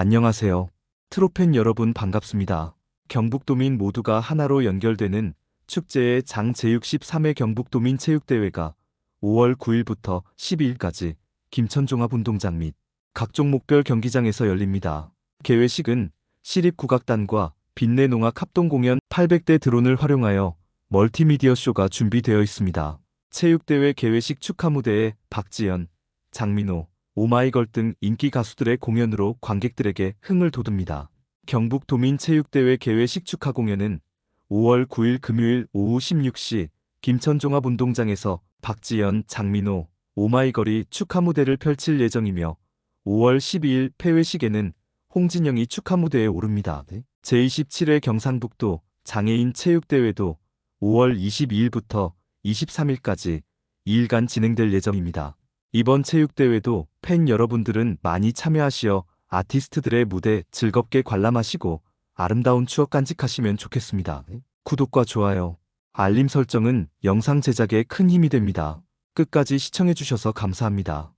안녕하세요. 트로팬 여러분 반갑습니다. 경북도민 모두가 하나로 연결되는 축제의 장 제63회 경북도민 체육대회가 5월 9일부터 12일까지 김천종합운동장 및 각 종목별 경기장에서 열립니다. 개회식은 시립국악단과 빛내농악 합동공연 800대 드론을 활용하여 멀티미디어 쇼가 준비되어 있습니다. 체육대회 개회식 축하 무대에 박지연, 장민호, 오마이걸 등 인기 가수들의 공연으로 관객들에게 흥을 돋웁니다. 경북 도민체육대회 개회 식 축하 공연은 5월 9일 금요일 오후 16시 김천종합운동장에서 박지연, 장민호, 오마이걸이 축하 무대를 펼칠 예정이며 5월 12일 폐회식에는 홍진영이 축하 무대에 오릅니다. 제27회 경상북도 장애인 체육대회도 5월 22일부터 23일까지 2일간 진행될 예정입니다. 이번 체육대회도 팬 여러분들은 많이 참여하시어 아티스트들의 무대 즐겁게 관람하시고 아름다운 추억 간직하시면 좋겠습니다. 구독과 좋아요, 알림 설정은 영상 제작에 큰 힘이 됩니다. 끝까지 시청해주셔서 감사합니다.